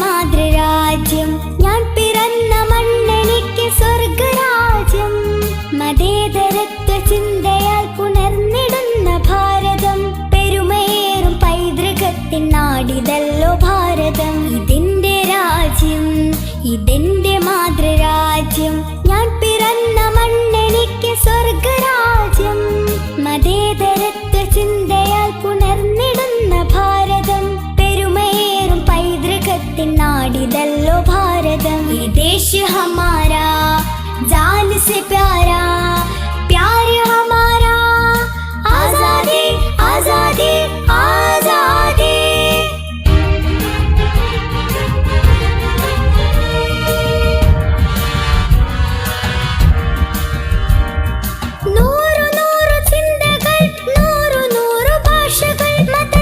മാതൃരാജ്യം. ഞാൻ പിറന്ന മണ്ണെനിക്ക് സ്വർഗരാജ്യം. മതേതരത്വ ചിന്തയാൽ പുണർന്നിടുന്ന ഭാരതം. പെരുമയേറും പൈതൃകത്തിൻ നാടിതല്ലോ ഭാരതം. ഇതിന്റെ രാജ്യം ഇതെന്റെ ಮಾಡಿದಲ್ಲೋ ಭಾರತ ಈ ದೇಶ ಹಮಾರಾ ಜಾಲ ಸೆ